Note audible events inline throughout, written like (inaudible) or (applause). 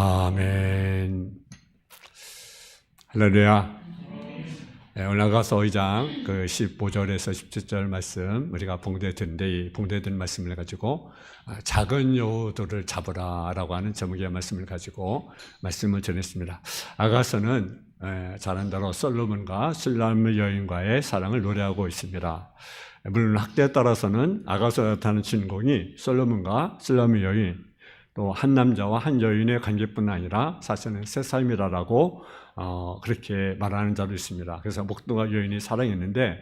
아멘. 할렐루야. 네, 올라가서 2장 그 15절에서 17절 말씀 우리가 봉대 이 봉대 듣는 말씀을 가지고 아, 작은 여우들을 잡으라라고 하는 제목의 말씀을 가지고 말씀을 전했습니다. 아가서는 에, 잘한 대로 솔로몬과 술람의 여인과의 사랑을 노래하고 있습니다. 물론 학대에 따라서는 아가서 나타나는 주인공이 솔로몬과 술람의 여인 또 한 남자와 한 여인의 관계뿐 아니라 사실은 세 삶이라라고 어, 그렇게 말하는 자도 있습니다. 그래서 목동과 여인이 사랑했는데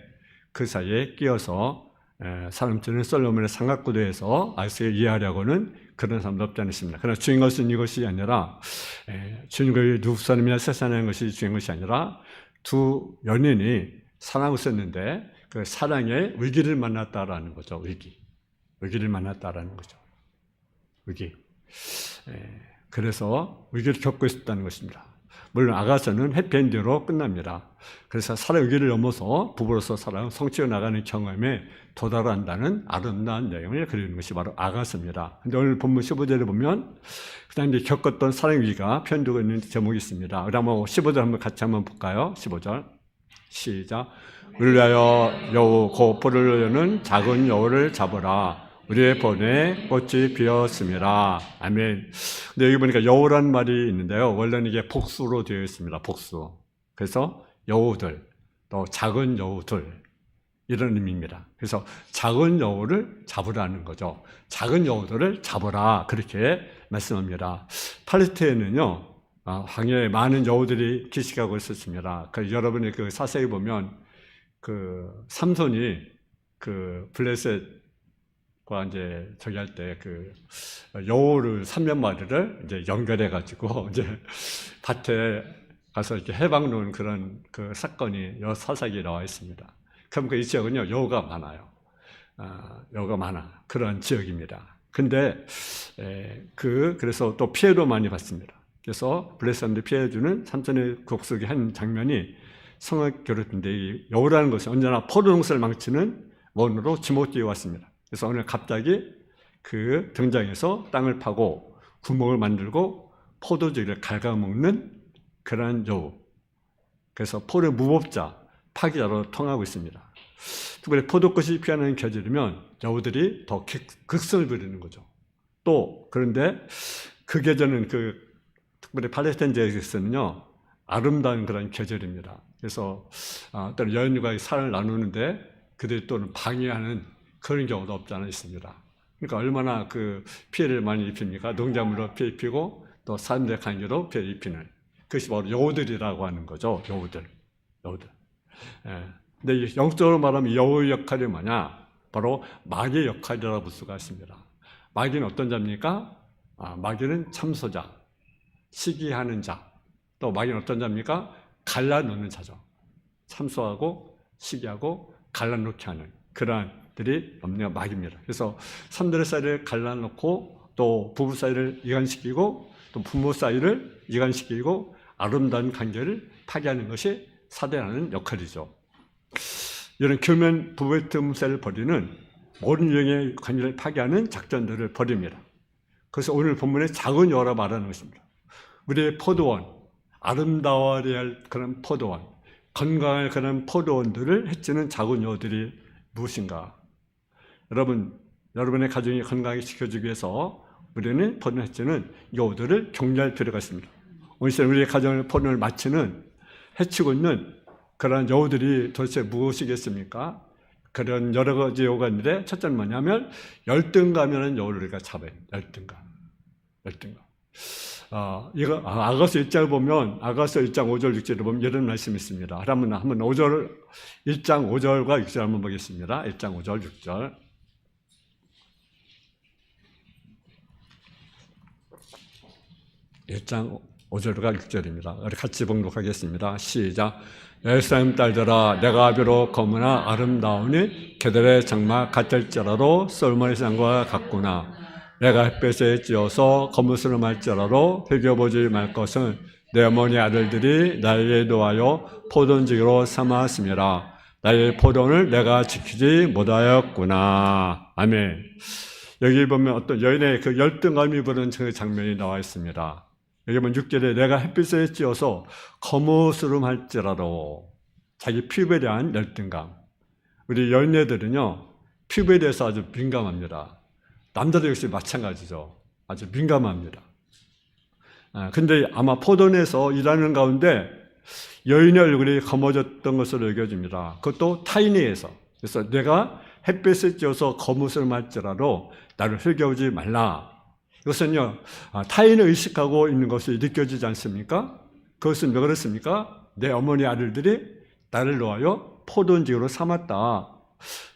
그 사이에 끼어서 에, 사람들은 솔로몬의 삼각구도에서 아이스에 이해하려고는 그런 사람도 없지 않습니다. 그러나 주인 것은 이것이 아니라 에, 주인공이 누구 사람이나 세상하는 것이 주인 것이 아니라 두 연인이 사랑하고 있었는데 그 사랑의 위기를 만났다라는 거죠. 위기. 위기를 만났다라는 거죠. 위기. 에, 그래서 위기를 겪고 있었다는 것입니다. 물론 아가서는 해피엔드로 끝납니다. 그래서 사랑 위기를 넘어서 부부로서 사랑 성취해 나가는 경험에 도달한다는 아름다운 내용을 그리는 것이 바로 아가서입니다. 근데 오늘 본문 15절에 보면 그다음 이제 겪었던 사랑 위기가 표현되고 있는 제목이 있습니다. 그다음 15절 한번 같이 한번 볼까요? 15절 시작. 우리를 위하여 여우 고포를 여는 작은 여우를 잡으라. 우리의 본에 꽃이 피었습니다. 아멘. 근데 여기 보니까 여우란 말이 있는데요. 원래는 이게 복수로 되어 있습니다. 복수. 그래서 여우들, 또 작은 여우들, 이런 의미입니다. 그래서 작은 여우를 잡으라는 거죠. 작은 여우들을 잡으라. 그렇게 말씀합니다. 팔레스타인은요, 아, 황야에 많은 여우들이 기식하고 있었습니다. 그 여러분이 그 사세히 보면 그 삼손이 그 블레셋 과 이제 저기 할 때 그 여우를 3년 마리를 이제 연결해 가지고 (laughs) 이제 밭에 가서 이렇게 해방 놓은 그런 그 사건이 여 사사기에 나와 있습니다. 그럼 그 이 지역은요 여우가 많아요. 아, 여우가 많아 그런 지역입니다. 근데 에, 그 그래서 또 피해도 많이 받습니다. 그래서 블레셋한테 피해주는 삼손의 곡속의 한 장면이 성악 이 여우라는 것은 언제나 포도농사를 망치는 원으로 지목되어 왔습니다. 그래서 오늘 갑자기 그 등장해서 땅을 파고 구멍을 만들고 포도주를 갉아먹는 그러한 여우. 그래서 포를 무법자, 파기자로 통하고 있습니다. 특별히 포도꽃이 피하는 계절이면 여우들이 더 극- 극성을 부리는 거죠. 또 그런데 그 계절은 그 특별히 팔레스타인 지역에서는요 아름다운 그런 계절입니다. 그래서 아, 어떤 여인과 사랑을 나누는데 그들이 또는 방해하는 그런 경우도 없지 않아 있습니다. 그러니까 얼마나 그 피해를 많이 입힙니까? 농작물로 피해 입히고 또 사람들의 관계로 피해 입히는 그것이 바로 여우들이라고 하는 거죠. 여우들, 여우들. 예. 근데 이 영적으로 말하면 여우 역할이 뭐냐? 바로 마귀의 역할이라고 볼 수가 있습니다. 마귀는 어떤 자입니까? 아, 마귀는 참소자, 시기하는 자. 또 마귀는 어떤 자입니까? 갈라놓는 자죠. 참소하고 시기하고 갈라놓게 하는 그러한 들이 없는 마귀입니다. 그래서 삼들의 사이를 갈라놓고 또 부부 사이를 이간시키고 또 부모 사이를 이간시키고 아름다운 관계를 파괴하는 것이 사대하는 역할이죠. 이런 교면 부부의 틈새를 벌이는 모든 유형의 관계를 파괴하는 작전들을 벌입니다. 그래서 오늘 본문에 작은 여라 말하는 것입니다. 우리의 포도원, 아름다워야 할 그런 포도원, 건강할 그런 포도원들을 해치는 작은 여들이 무엇인가? 여러분, 여러분의 가정이 건강하게 지켜주기 위해서 우리는 포도를 해치는 여들을 경계할 필요가 있습니다. 오늘 시간 우리의 가정을 포도를 마치는 해치고 있는 그런 여우들이 도대체 무엇이겠습니까? 그런 여러 가지 여우가 있는데 첫째는 뭐냐면 열등감이라는 여우를 우리가 잡아야 돼요. 열등감. 열등감. 아, 이거 아, 아가서 1장을 보면 아가서 1장 5절 6절을 보면 이런 말씀이 있습니다. 그러면 한번 5절 1장 5절과 6절 한번 보겠습니다. 1장 5절 6절. 일장 5절과 6절입니다. 우리 같이 봉독하겠습니다. 시작. 에사임 딸들아 내가 비록 검으나 아름다우니 그들의 장막 같을지라도 솔몬의 산과 같구나. 내가 햇볕에 찌어서 거무스름 할지라도 흘겨보지 말 것은 내 어머니 아들들이 나에게 놓아여 포돈지기로 삼았습니다. 나의 포돈을 내가 지키지 못하였구나. 아멘. 여기 보면 어떤 여인의 그 열등감이 부는 그 장면이 나와 있습니다. 여기 보면 6절에 내가 햇빛에 찌어서 거무스름 할지라도 자기 피부에 대한 열등감. 우리 열매들은요, 피부에 대해서 아주 민감합니다. 남자도 역시 마찬가지죠. 아주 민감합니다. 아, 근데 아마 포도원에서 일하는 가운데 여인의 얼굴이 검어졌던 것으로 여겨집니다. 그것도 타인에서. 그래서 내가 햇빛을 쬐어서 거뭇을 말지라도 나를 흘겨오지 말라. 이것은요, 아, 타인을 의식하고 있는 것이 느껴지지 않습니까? 그것은 왜 그렇습니까? 내 어머니 아들들이 나를 놓아요 포도원직으로 삼았다.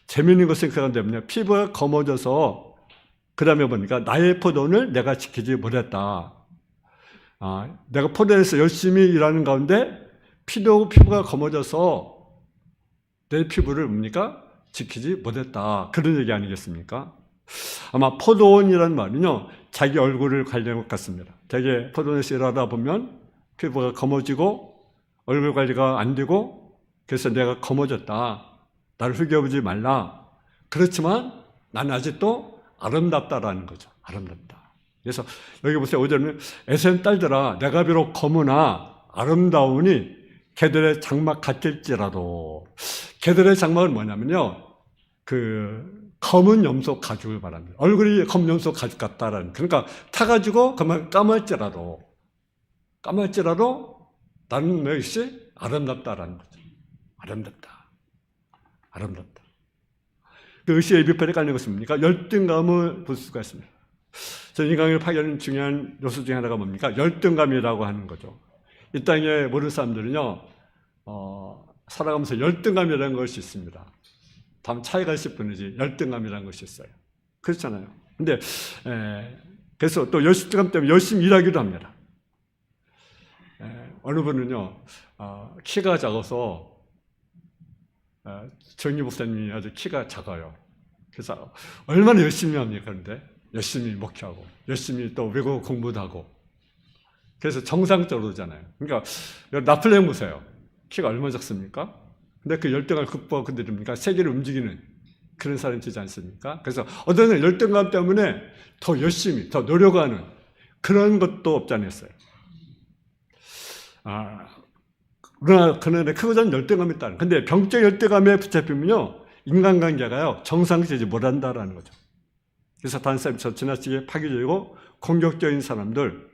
재미있는 것은 때문에 피부가 검어져서 그 다음에 보니까 나의 포도원을 내가 지키지 못했다. 아, 내가 포도원에서 열심히 일하는 가운데 피도 피부가 검어져서 내 피부를 뭡니까? 지키지 못했다. 그런 얘기 아니겠습니까? 아마 포도원이라는 말은요, 자기 얼굴을 관리한 것 같습니다. 되게 포도원에서 일하다 보면 피부가 검어지고 얼굴 관리가 안 되고 그래서 내가 검어졌다. 나를 휘겨보지 말라. 그렇지만 난 아직도 아름답다라는 거죠. 아름답다. 그래서 여기 보세요. 오전에 에센 딸들아 내가 비록 검으나 아름다우니 개들의 장막 같을지라도 개들의 장막은 뭐냐면요. 그 검은 염소 가죽을 말합니다. 얼굴이 검은 염소 가죽 같다라는 그러니까 타가지고 그만 까말지라도 까말지라도 나는 역시 아름답다라는 거죠. 아름답다. 아름답다. 그 의시의 비판에 깔린 것은 뭡니까? 열등감을 볼 수가 있습니다. 이 강의를 파견하는 중요한 요소 중에 하나가 뭡니까? 열등감이라고 하는 거죠. 이 땅에 모르는 사람들은요, 어, 살아가면서 열등감이라는 것이 있습니다. 다음 차이가 있을 뿐이지 열등감이라는 것이 있어요. 그렇잖아요. 근데 에, 그래서 또 열등감 때문에 열심히 일하기도 합니다. 에, 어느 분은요 어, 키가 작아서 어, 정희 목사님이 아주 키가 작아요. 그래서 얼마나 열심히 합니까? 그런데 열심히 목회하고 열심히 또 외국어 공부도 하고 그래서 정상적으로잖아요. 그러니까 나플레옹 보세요. 키가 얼마나 작습니까? 근데 그 열등감을 극복하고 그들입니까? 세계를 움직이는 그런 사람이 되지 않습니까? 그래서 어떤 사람 열등감 때문에 더 열심히, 더 노력하는 그런 것도 없지 않았어요. 아, 그러나, 그러나 크고자는 열등감이 있다는. 근데 병적 열등감에 붙잡히면요, 인간관계가요, 정상적이지 못한다라는 거죠. 그래서 저 지나치게 파괴적이고 공격적인 사람들,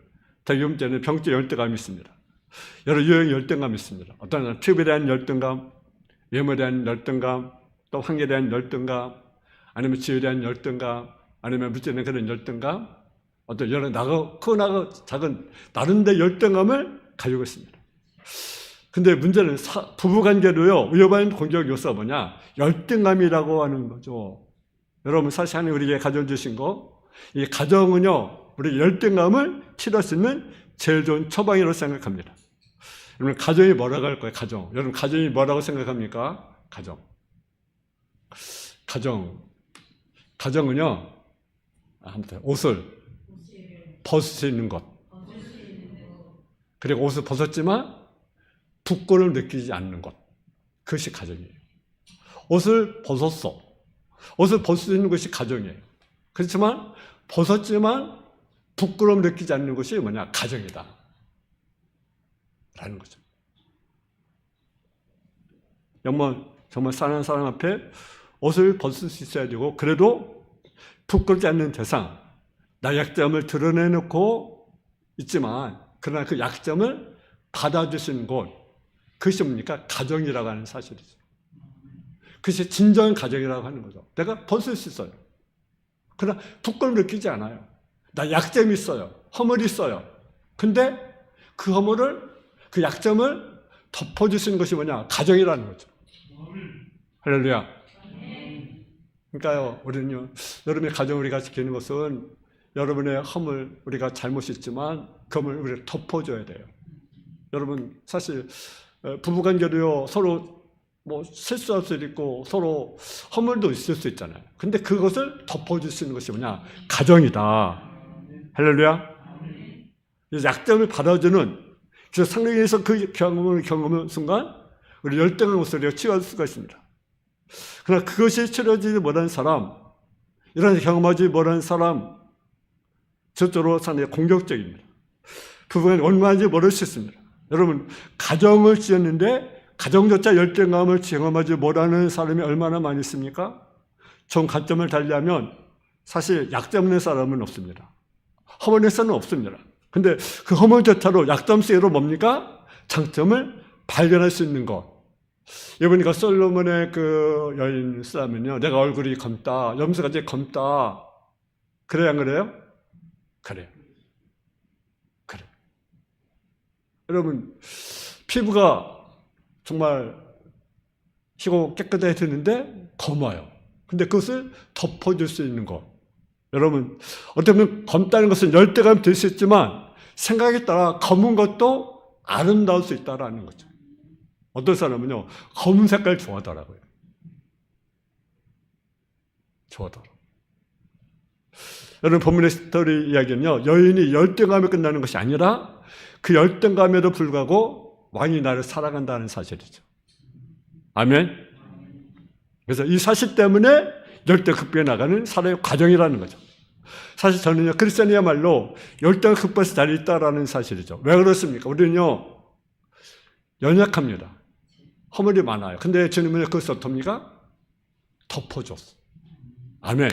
문제는 병적 열등감이 있습니다. 여러 유형의 열등감이 있습니다. 어떤 피부에 대한 열등감, 외모에 대한 열등감, 또 환경에 대한 열등감, 아니면 지혜에 대한 열등감, 아니면 물질에 대한 그런 열등감, 어떤 여러 나고 크고 나고 작은 나름대 열등감을 가지고 있습니다. 근데 문제는 사, 부부관계도요 위험한 공격 요소가 뭐냐 열등감이라고 하는 거죠. 여러분 사실 하나님 우리에게 가져 주신 거, 이 가정은요 우리 열등감을 치료할 수 있는 제일 좋은 처방이라고 생각합니다. 여러분 가정이 뭐라고 할 거예요? 가정. 여러분 가정이 뭐라고 생각합니까? 가정. 가정. 가정은요. 아무튼 옷을 벗을 수 있는 것. 그리고 옷을 벗었지만 부끄러움을 느끼지 않는 것. 그것이 가정이에요. 옷을 벗었어. 옷을 벗을 수 있는 것이 가정이에요. 그렇지만 벗었지만 부끄러움 느끼지 않는 것이 뭐냐? 가정이다. 라는 거죠. 정말, 정말 사랑하는 사람 앞에 옷을 벗을 수 있어야 되고, 그래도 부끄럽지 않는 대상, 나 약점을 드러내놓고 있지만, 그러나 그 약점을 받아주시는 곳, 그것이 뭡니까? 가정이라고 하는 사실이죠. 그것이 진정한 가정이라고 하는 거죠. 내가 벗을 수 있어요. 그러나 부끄러움 느끼지 않아요. 나 약점이 있어요. 허물이 있어요. 근데 그 허물을 그 약점을 덮어주시는 것이 뭐냐? 가정이라는 거죠. 할렐루야. 그러니까요, 우리는요, 여러분의 가정 우리가 지키는 것은 여러분의 허물, 우리가 잘못이 있지만 그 허물 우리가 덮어줘야 돼요. 여러분, 사실 어, 부부관계도요, 서로 뭐 실수할 수도 있고 서로 허물도 있을 수 있잖아요. 근데 그것을 덮어줄 수 있는 것이 뭐냐? 가정이다. 할렐루야. 약점을 받아주는 그래서 상령에서 그 경험을 경험한 순간 우리 열등한 것을 치유할 수가 있습니다. 그러나 그것이 치료하지 못한 사람, 이런 경험하지 못한 사람, 저쪽으로 상당히 공격적입니다. 부부가 얼마인지 모를 수 있습니다. 여러분, 가정을 지었는데 가정조차 열등감을 경험하지 못하는 사람이 얼마나 많이 있습니까? 전 관점을 달리하면 사실 약점 있는 사람은 없습니다. 허물에서는 없습니다. 근데 그 허물조차로 약점 속으로 뭡니까? 장점을 발견할 수 있는 것. 이보니까 솔로몬의 그 여인 싸면요. 내가 얼굴이 검다. 염소같이 검다. 그래야 안 그래요? 그래요. 그래. 여러분, 피부가 정말 희고 깨끗해지는데 검어요. 근데 그것을 덮어줄 수 있는 것. 여러분, 어떻게 보면 검다는 것은 열대감 될 수 있지만 생각에 따라 검은 것도 아름다울 수 있다라는 거죠. 어떤 사람은요, 검은 색깔 좋아하더라고요. 좋아하더라고요. 여러분, 본문의 스토리 이야기는요, 여인이 열등감에 끝나는 것이 아니라 그 열등감에도 불구하고 왕이 나를 사랑한다는 사실이죠. 아멘. 그래서 이 사실 때문에 열대 극복해 나가는 사람의 과정이라는 거죠. 사실 저는요, 크리스천이야말로 열대 극복해서 잘 있다라는 사실이죠. 왜 그렇습니까? 우리는요, 연약합니다. 허물이 많아요. 근데 주님은 그것을 어떻습니까? 덮어줬어. 아멘.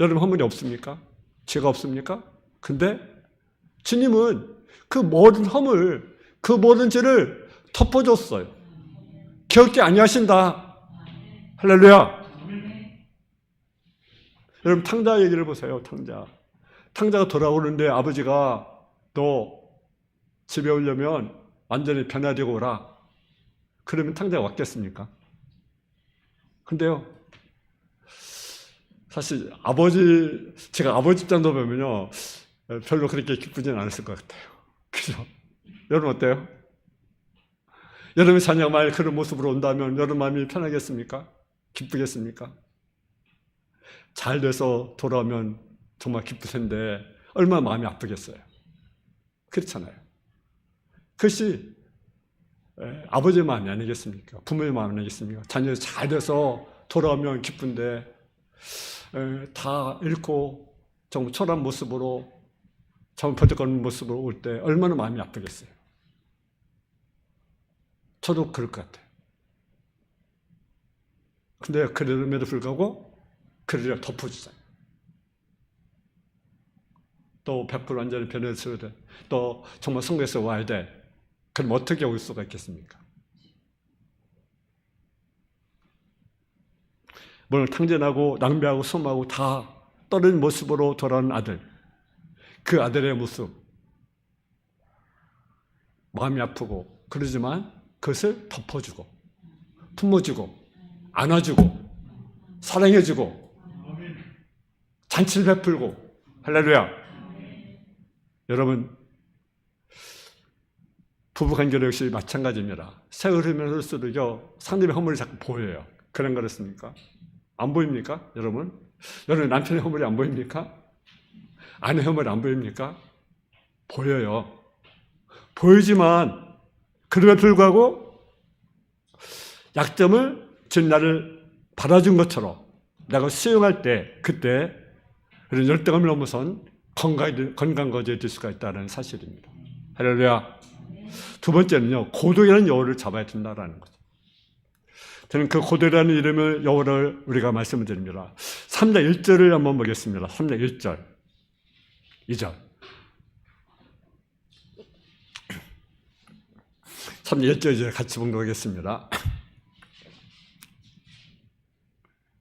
여러분 허물이 없습니까? 죄가 없습니까? 근데 주님은 그 모든 허물, 그 모든 죄를 덮어줬어요. 기억지 아니하신다. 할렐루야. 여러분 탕자 얘기를 보세요. 탕자. 탕자가 돌아오는데 아버지가 너 집에 오려면 완전히 변화되고 오라. 그러면 탕자가 왔겠습니까? 근데요. 사실 아버지 제가 아버지 입장도 보면요. 별로 그렇게 기쁘지는 않았을 것 같아요. 그죠? 여러분 어때요? 여러분 자녀가 만약 그런 모습으로 온다면 여러분 마음이 편하겠습니까? 기쁘겠습니까? 잘 돼서 돌아오면 정말 기쁠 텐데 얼마나 마음이 아프겠어요. 그렇잖아요. 그것이 에, 아버지의 마음이 아니겠습니까? 부모의 마음이 아니겠습니까? 자녀 잘 돼서 돌아오면 기쁜데 에, 다 잃고 정말 초라한 모습으로 정말 버덕거리는 모습으로 올 때 얼마나 마음이 아프겠어요. 저도 그럴 것 같아요. 근데 그럼에도 불구하고 그를 덮어주잖아요. 또100% 완전히 변해서야 돼. 또 정말 성공해서 와야 돼. 그럼 어떻게 올 수가 있겠습니까? 뭘 탕진하고 낭비하고 숨하고 다 떨어진 모습으로 돌아온 아들. 그 아들의 모습. 마음이 아프고 그러지만 그것을 덮어주고 품어주고 안아주고 사랑해주고 잔치를 베풀고 할렐루야. 여러분 부부 관계도 역시 마찬가지입니다. 세월 흐르면 흐를수록요 상대의 허물이 자꾸 보여요. 그런 거렇습니까? 안 보입니까, 여러분? 여러분 남편의 허물이 안 보입니까? 아내 허물이 안 보입니까? 보여요. 보이지만 그럼에도 불구하고 약점을 준 나를 받아준 것처럼 내가 수용할 때 그때 그런 열등감을 넘어선 건강, 건강 거제에 될 수가 있다는 사실입니다. 할렐루야. 두 번째는요, 고독이라는 여호를 잡아야 된다라는 거죠. 저는 그 고독이라는 이름을 여호를 우리가 말씀을 드립니다. 3장 1절을 한번 보겠습니다. 3장 1절. 2절. 3장 1절 이제 같이 봉독하겠습니다.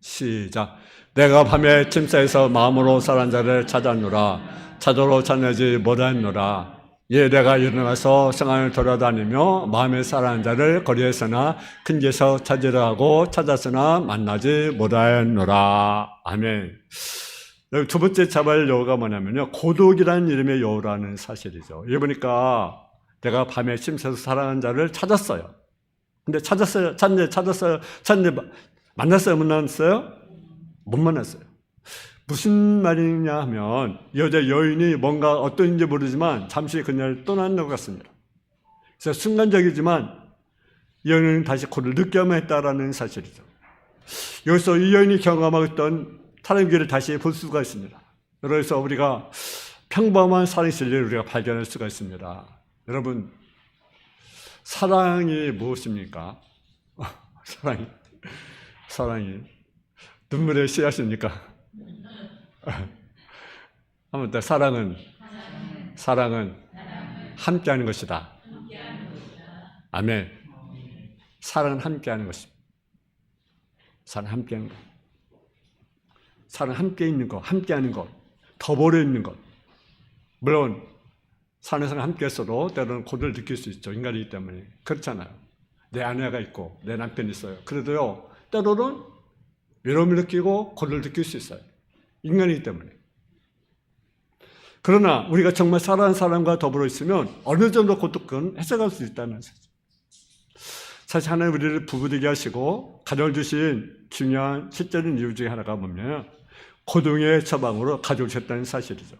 시작. 내가 밤에 침사에서 마음으로 살한 자를 찾았노라. 찾으러 찾내지 못하노라. 예, 내가 일어나서 성안을 돌아다니며 마음에 살한 자를 거리에서나 큰 데서 찾으려 하고 찾았으나 만나지 못하였노라. 아멘. 두 번째 잡아야 여호가 뭐냐면요. 고독이라는 이름의 여호라는 사실이죠. 여기 보니까 내가 밤에 침사에서 살아난 자를 찾았어요. 근데 찾았어요. 찾네, 찾았어요. 찾네, 만났어요? 못 만났어요? 못 만났어요. 무슨 말이냐 하면 여자 여인이 뭔가 어떤지 모르지만 잠시 그녀를 떠난 것 같습니다. 그래서 순간적이지만 여인은 다시 코를 느껴야만 했다라는 사실이죠. 여기서 이 여인이 사람의 길을 다시 볼 수가 있습니다. 그래서 우리가 평범한 사랑의 진리를 우리가 발견할 수가 있습니다. 여러분, 사랑이 무엇입니까? (laughs) 사랑이, 사랑이 눈물의 씨앗입니까? 한번 더 사랑은 사랑은 함께하는 것이다. 아멘. 사랑은 함께하는 것입니다. 사랑 함께하는 것. 사랑 함께 있는 것, 함께하는 것, 더불어 있는 것. 물론 산에서는 함께했어도 때로는 고를 느낄 수 있죠. 인간이기 때문에 그렇잖아요. 내 아내가 있고 내 남편이 있어요. 그래도요 때로는 외로움을 느끼고 고를 느낄 수 있어요. 인간이기 때문에. 그러나 우리가 정말 사랑하는 사람과 더불어 있으면 어느 정도 고통은 해석할 수 있다는 사실. 사실 하나님 우리를 부부되게 하시고 가정을 주신 중요한 실제적인 이유 중에 하나가 뭐냐면 고동의 처방으로 가져오셨다는 사실이죠.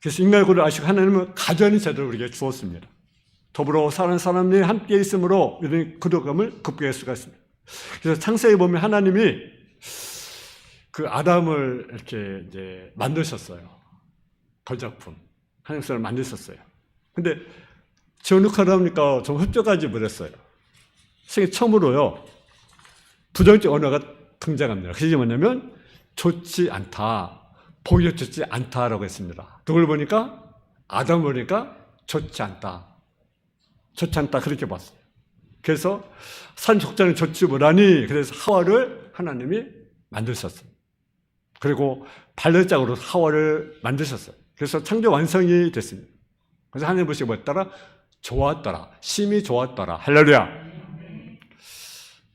그래서 인간의 고를 아시고 하나님은 가정의 제도를 우리에게 주었습니다. 더불어 사는 사람이 함께 있으므로 이런 그도감을 극복할 수가 있습니다. 그래서 창세기 보면 하나님이 그 아담을 이렇게 이제 만드셨어요. 걸작품. 하나님께서 만드셨어요. 근데 지원육하다 보니까 좀 흡족하지 못했어요. 세계 처음으로요. 부정적 언어가 등장합니다. 그게 뭐냐면 좋지 않다. 보기 좋지 않다라고 했습니다. 누굴 보니까 아담 보니까 좋지 않다. 좋지 않다 그렇게 봤어요. 그래서 산 족장을 좋지 못하니 그래서 하와를 하나님이 만드셨어요. 그리고 발레짝으로 하와를 만드셨어요. 그래서 창조 완성이 됐습니다. 그래서 하나님 보시고 뭐였더라? 좋았더라. 심히 좋았더라. 할렐루야.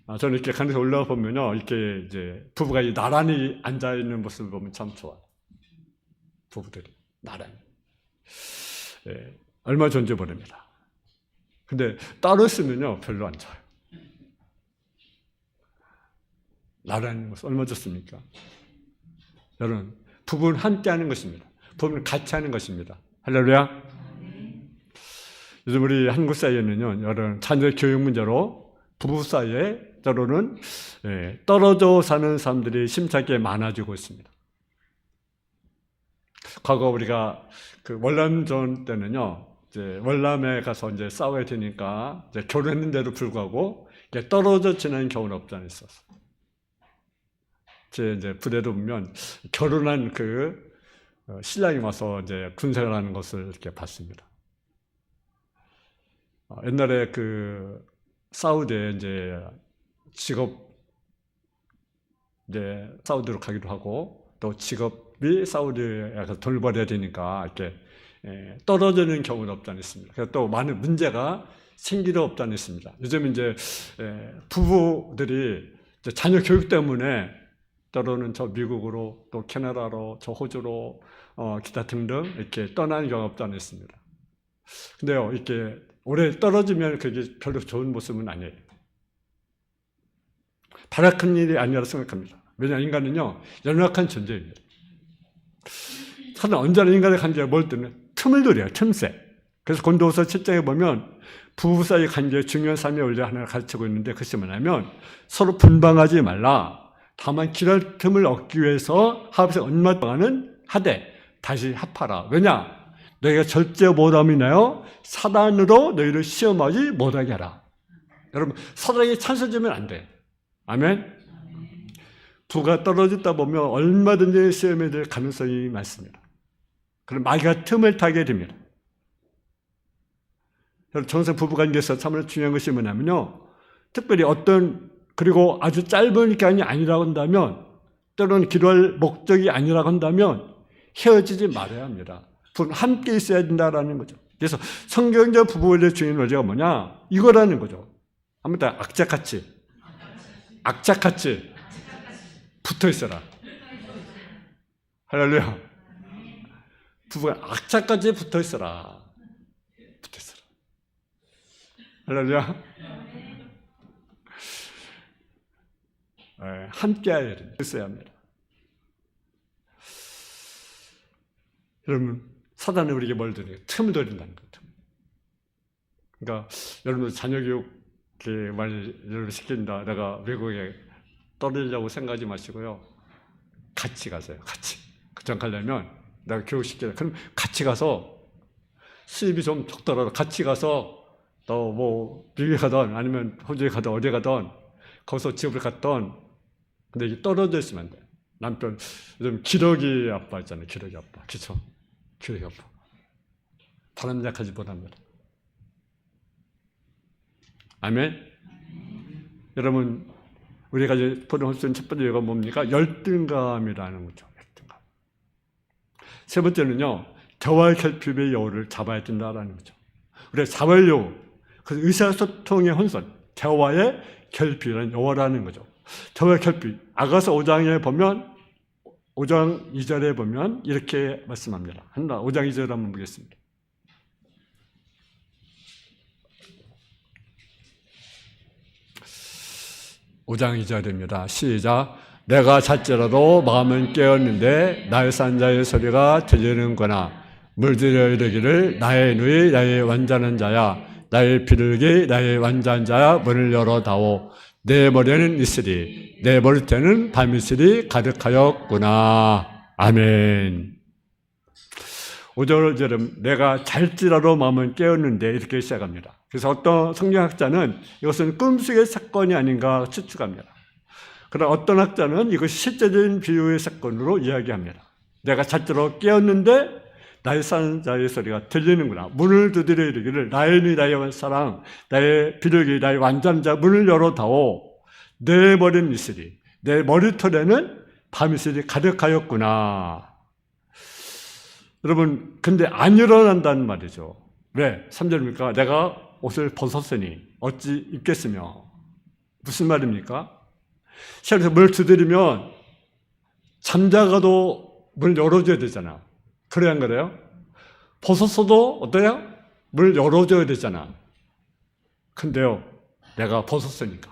아, 저는 이렇게 간에서 올라가 보면요. 이렇게 이제 부부가 나란히 앉아 있는 모습을 보면 참 좋아요. 부부들이 나란히. 예, 얼마 존재 보냅니다. 근데 따로 있으면요. 별로 안 좋아요. 나란히 모습 얼마 좋습니까? 여러분, 부부는 함께 하는 것입니다. 부부는 같이 하는 것입니다. 할렐루야. 요즘 우리 한국 사회에는요, 여러 자녀 교육 문제로 부부 사이에 때로는 예, 떨어져 사는 사람들이 심차게 많아지고 있습니다. 과거 우리가 그 월남전 때는요, 이제 월남에 가서 이제 싸워야 되니까 이제 결혼했는데도 불구하고 이게 떨어져 지내는 경우는 없지 않 있었어. 제 이제 부대도 보면 결혼한 그 어, 신랑이 와서 이제 군생을 하는 것을 이렇게 봤습니다. 어, 옛날에 그 사우디에 이제 직업 이제 사우디로 가기도 하고 또 직업이 사우디에 가서 돌벌해야 되니까 이렇게 예, 떨어지는 경우는 없지 않습니다. 그래서 또 많은 문제가 생기도 없지 않습니다. 요즘 이제 예, 부부들이 자녀 교육 때문에 때로는 저 미국으로 또 캐나다로 저 호주로 어, 기타 등등 이렇게 떠나는 경우가 없지 않습니다. 근데요 이렇게 오래 떨어지면 그게 별로 좋은 모습은 아니에요. 바라큰 일이 아니라고 생각합니다. 왜냐 인간은요 연약한 존재입니다. 사실 언제나 인간의 관계가 뭘 때문에 틈을 들여요 틈새. 그래서 곤도서 7장에 보면 부부 사이 관계의 중요한 삶의 원리 하나를 가르치고 있는데 그것이 뭐냐면 서로 분방하지 말라. 다만 길할 틈을 얻기 위해서 합해서 얼마 동안은 하되 다시 합하라. 왜냐? 너희가 절제 못함이 나요 사단으로 너희를 시험하지 못하게 하라. 여러분 사단에게 찬스 주면 안 돼. 아멘. 부가 떨어졌다 보면 얼마든지 시험에 될 가능성이 많습니다. 그럼 마귀가 틈을 타게 됩니다. 정상 부부관계에서 참 중요한 것이 뭐냐면요. 특별히 어떤 그리고 아주 짧은 기간이 아니라고 한다면 때로는 기도할 목적이 아니라고 한다면 헤어지지 말아야 합니다. 함께 있어야 된다라는 거죠. 그래서 성경적 부부의 중요한 원리가 뭐냐? 이거라는 거죠. 아무튼 악착같이 악착같이 붙어 있어라. 할렐루야. 부부가 악착같이 붙어 있어라. 붙어 있어라. 할렐루야. 네, 함께. 있어야 합니다. 여러분, 사단은 우리에게 뭘 드려요? 틈을 드린다는 거죠. 그러니까, 여러분, 자녀 교육, 많이 여러분 시킨다. 내가 외국에 떠들려고 생각하지 마시고요. 같이 가세요. 같이. 그장 가려면 내가 교육시키라. 그럼 같이 가서 수입이 좀 적더라도 같이 가서 또뭐 미국에 가든 아니면 호주에 가든 어디 가든 거기서 집을 갔던 근데 이게 떨어져 있으면 안 돼. 남편 요즘 기러기 아빠 있잖아요. 기러기 아빠. 그쵸? 기러기 아빠. 바람 약하지 못합니다. 아멘. 여러분 우리가 이제 보는 수 있는 첫 번째 이유가 뭡니까? 열등감이라는 거죠. 세 번째는요. 대화의 결핍의 여우를 잡아야 된다라는 거죠. 우리가 잡을 여우, 그 의사소통의 혼선, 대화의 결핍이라는 여호라는 거죠. 대화의 결핍. 아가서 5장에 보면 5장 2절에 보면 이렇게 말씀합니다. 한다. 5장 2절 한번 보겠습니다. 오장 2절입니다. 시작. 내가 잤지라도 마음은 깨었는데 나의 산자의 소리가 들리는구나. 물들여 이르기를 나의 누이 나의 완전한 자야. 나의 비둘기 나의 완전한 자야. 문을 열어다오. 내 머리에는 있으리. 내 머리태는 밤이슬이 가득하였구나. 아멘. 5절은 내가 잘지라도 마음은 깨었는데 이렇게 시작합니다. 그래서 어떤 성경학자는 이것은 꿈속의 사건이 아닌가 추측합니다. 그러나 어떤 학자는 이것이 실제적인 비유의 사건으로 이야기합니다. 내가 잘지로 깨었는데 나의 사는 자의 소리가 들리는구나. 문을 두드려 이르기를 니 나의 사랑, 나의 비둘기, 나의 완전한 자 문을 열어다오. 내 머리는 이슬이, 내 머리털에는 밤이슬이 가득하였구나. 여러분, 근데 안 일어난다는 말이죠. 왜? 3절입니까? 내가 옷을 벗었으니 어찌 입겠으며. 무슨 말입니까? 시험에서 물 두드리면 잠자가도 문 열어줘야 되잖아. 그래야 안 그래요? 벗었어도 어때요? 물 열어줘야 되잖아. 근데요, 내가 벗었으니까.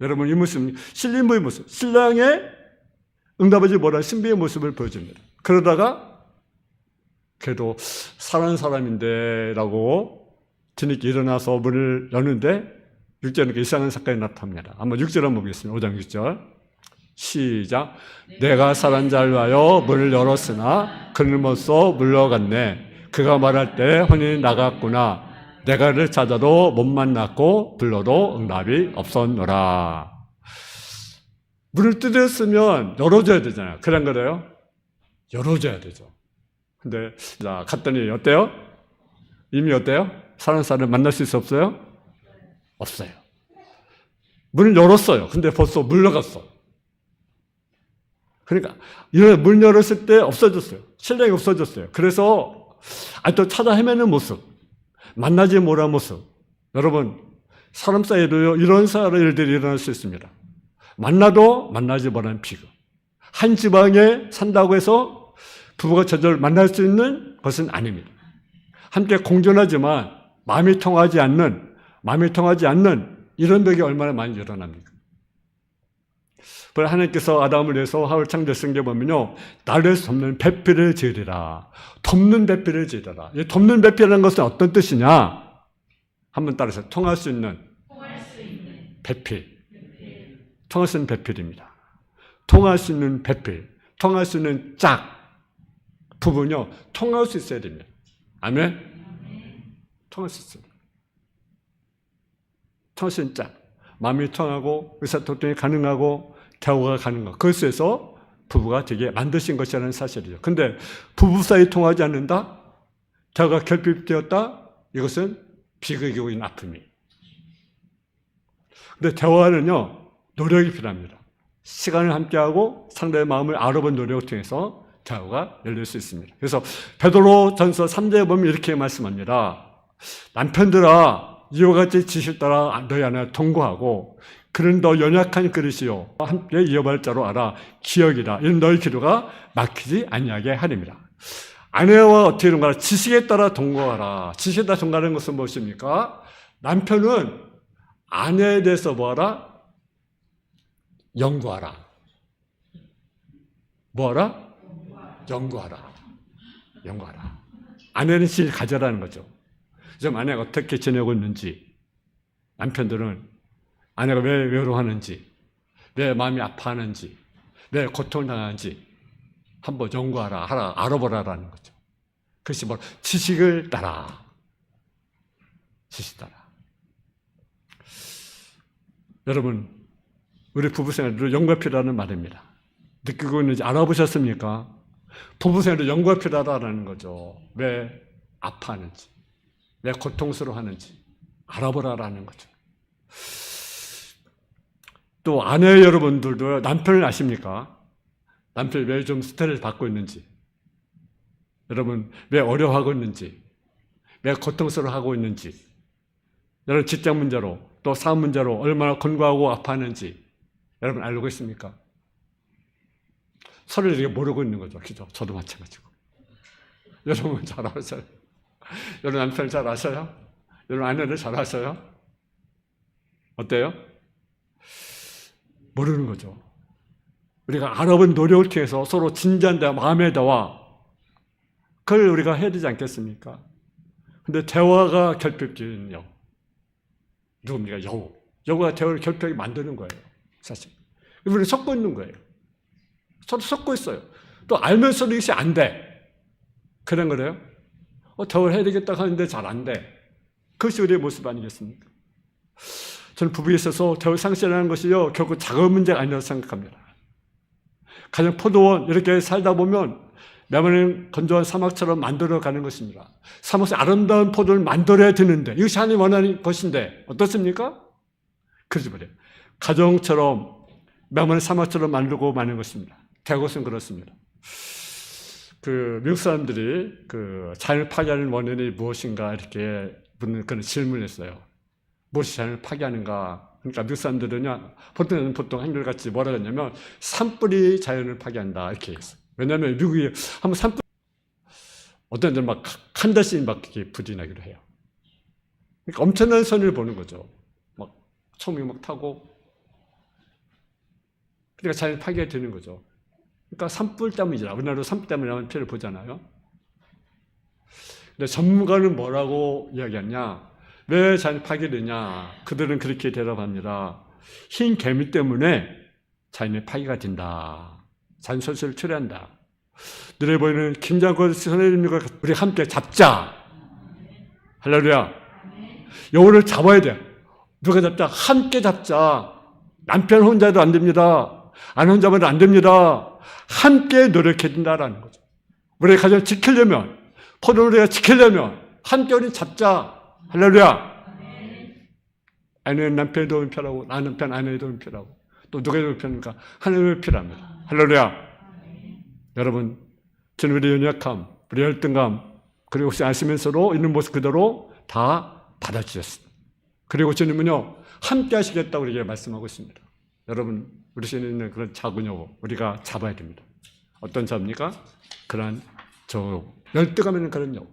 여러분, 이 모습, 신림부의 모습, 신랑의 응답하지 못한 신비의 모습을 보여줍니다. 그러다가 그래도 사는 사람인데 라고 뒤늦게 일어나서 문을 여는데 6절에 이상한 사건이 나타납니다. 한번 6절 한번 보겠습니다. 5장 6절. 시작. 내가 사람 잘 와요. 문을 열었으나 그는 벌써 물러갔네. 그가 말할 때 혼이 나갔구나. 내가 를 찾아도 못 만났고 불러도 응답이 없었노라. 문을 뜯었으면 열어줘야 되잖아요. 그런 거래요? 열어줘야 되죠. 근데 자 갔더니 어때요? 이미 어때요? 사는 사람 만날 수 있어 없어요? 없어요. 문을 열었어요. 근데 벌써 물러갔어. 그러니까 문 열었을 때 없어졌어요. 신랑이 없어졌어요. 그래서 아직도 찾아 헤매는 모습, 만나지 못한 모습. 여러분 사람 사이에도 이런 사람 일들이 일어날 수 있습니다. 만나도 만나지 못한 비극. 한 지방에 산다고 해서 부부가 저절로 만날 수 있는 것은 아닙니다. 함께 공존하지만 마음이 통하지 않는, 마음이 통하지 않는 이런 벽이 얼마나 많이 일어납니까? 하나님께서 아담을 위해서 하울 창조성경 에 보면요. 나를 덮는 배필을 지으리라. 덮는 배필을 지으리라. 이 덮는 배필이라는 것은 어떤 뜻이냐? 한번 따라서 통할 수 있는, 배필. 통할 수 있는 배필입니다. 통할 수 있는 배필. 통할 수 있는 짝. 부분요, 통할 수 있어야 됩니다. 아멘? 통할 수 있습니 짝. 마음이 통하고, 의사소통이 가능하고, 대화가 가능하고, 그것에서 부부가 되게 만드신 것이라는 사실이죠. 근데 부부 사이 통하지 않는다? 대화가 결핍되었다? 이것은 비극이고 있는 아픔이. 근데 대화는요, 노력이 필요합니다. 시간을 함께하고 상대의 마음을 알아본 노력을 통해서 대화가 열릴 수 있습니다. 그래서 베드로 전서 3장에 보면 이렇게 말씀합니다. 남편들아 이와 같이 지실 따라 너희 안에 통고하고 그는 더 연약한 그릇이요 함께 이어할 자로 알아 기억이라 이는 너희 기도가 막히지 아니하게 하림이라. 아내와 어떻게 동거하라 지식에 따라 동거하라. 지식에 따라 동거하는 것은 무엇입니까? 남편은 아내에 대해서 뭐하라? 연구하라. 뭐하라? 연구하라. 연구하라. 아내는 실 가져라는 거죠. 좀 아내가 어떻게 지내고 있는지, 남편들은 아내가 왜 외로워하는지, 왜 마음이 아파하는지, 왜 고통을 당하는지 한번 연구하라, 하라, 알아보라라는 거죠. 그것이 뭐 지식을 따라. 지식 따라. 여러분, 우리 부부 생활도 연구가 필요하다는 말입니다. 느끼고 있는지 알아보셨습니까? 부부 생활도 연구가 필요하다는 거죠. 왜 아파하는지, 왜 고통스러워하는지 알아보라라는 거죠. 또 아내 여러분들도 남편을 아십니까? 남편이 왜좀 스트레스 받고 있는지, 여러분 왜 어려워하고 있는지, 왜 고통스러워하고 있는지, 여러분 직장 문제로 또 사업 문제로 얼마나 권고하고 아파하는지 여러분 알고 있습니까? 서로 이렇게 모르고 있는 거죠. 저도 마찬가지고. 여러분 잘 아세요? 여러분 남편 잘 아셔요? 여러분 아내를 잘 아셔요? 어때요? 모르는 거죠. 우리가 알아본 노력을 통해서 서로 진지한 대화, 마음의 대화, 그걸 우리가 해야 되지 않겠습니까? 근데 대화가 결핍적인요. 누굽니까? 여우. 여우가 대화를 결핍하게 만드는 거예요. 사실. 우리는 섞고 있는 거예요. 서로 섞고 있어요. 또 알면서도 이것이 안 돼. 그런 거래요? 어, 대화를 해야 되겠다 하는데 잘 안 돼. 그것이 우리의 모습 아니겠습니까? 저는 부부에 있어서 대화 상실하는 것이요, 결국 작은 문제가 아니라고 생각합니다. 가령 포도원 이렇게 살다 보면 메마른 건조한 사막처럼 만들어 가는 것입니다. 사막에 아름다운 포도를 만들어야 되는데 이것이 하나님 원하는 것인데 어떻습니까? 그러지 말이에요. 가정처럼 메마른 사막처럼 만들고 마는 것입니다. 대것은 그렇습니다. 그 미국 사람들이 그 자연을 파괴하는 원인이 무엇인가 이렇게 묻는 그런 질문을 했어요. 무엇이 자연을 파괴하는가? 그러니까 미국 사람들은요, 보통, 보통 한결같이 뭐라 했냐면, 산불이 자연을 파괴한다. 이렇게 했어요. 왜냐면 미국이 한번 산불, 어떤 데는 막, 한 달씩 막 이렇게 나기로 해요. 그러니까 엄청난 선을 보는 거죠. 막, 초미 막 타고. 그러니까 자연 파괴가 되는 거죠. 그러니까 산불 때문이잖아. 우리나라도 산불 때문이라는 표현을 보잖아요. 근데 전문가는 뭐라고 이야기하냐? 왜 자연 파괴되냐? 그들은 그렇게 대답합니다. 흰 개미 때문에 자연의 파괴가 된다. 자연 설설을 초래한다. 눈에 보이는 김장권 선생님과 우리 함께 잡자. 할렐루야. 여우를 잡아야 돼. 누가 잡자? 함께 잡자. 남편 혼자도 안 됩니다. 안 혼자만 안 됩니다. 함께 노력해야 된다라는 거죠. 우리 가정 지키려면, 포도를 우리가 지키려면, 함께 우리 잡자. 할렐루야. 아내는 남편의 도움이 필요하고, 나는 편 아내의 도움이 필요하고, 또 누가 도움이 필요합니까? 하나님의 필요합니다. 할렐루야. 여러분, 저는 우리의 연약함, 우리의 열등감, 그리고 혹시 아시면서도 있는 모습 그대로 다 받아주셨습니다. 그리고 주님은요, 함께 하시겠다고 우리에게 말씀하고 있습니다. 여러분, 우리 신에 있는 그런 작은 여우, 우리가 잡아야 됩니다. 어떤 잡니까? 그런 저 열등감 있는 그런 여우.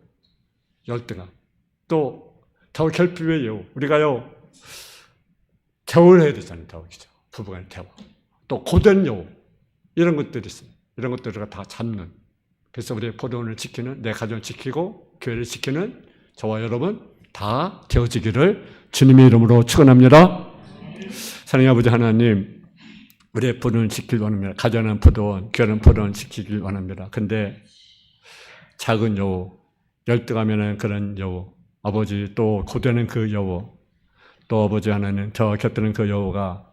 열등감. 또, 더 결핍의 여우. 우리가요, 대화를 해야 되잖아요, 대화. 그죠? 부부간의 대화. 또, 고된 여우. 이런 것들이 있어요. 이런 것들을 다 잡는. 그래서 우리의 포도원을 지키는, 내 가정을 지키고, 교회를 지키는 저와 여러분 다 되어지기를 주님의 이름으로 축원합니다. 사랑의 아버지 하나님, 우리의 포도원을 지키길 원합니다. 가정은 포도원, 교회는 포도원 지키길 원합니다. 근데 작은 여우, 열등하면은 그런 여우, 아버지 또 고되는 그 여우, 또 아버지 하나는 저 곁드는 그 여우가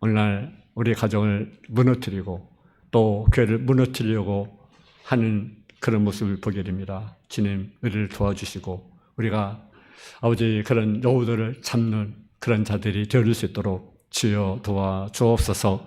오늘날 우리 가정을 무너뜨리고 또 교회를 무너뜨리려고 하는 그런 모습을 보게 됩니다. 주님, 우리를 도와주시고 우리가 아버지 그런 여우들을 잡는 그런 자들이 되어줄 수 있도록 주여 도와 주옵소서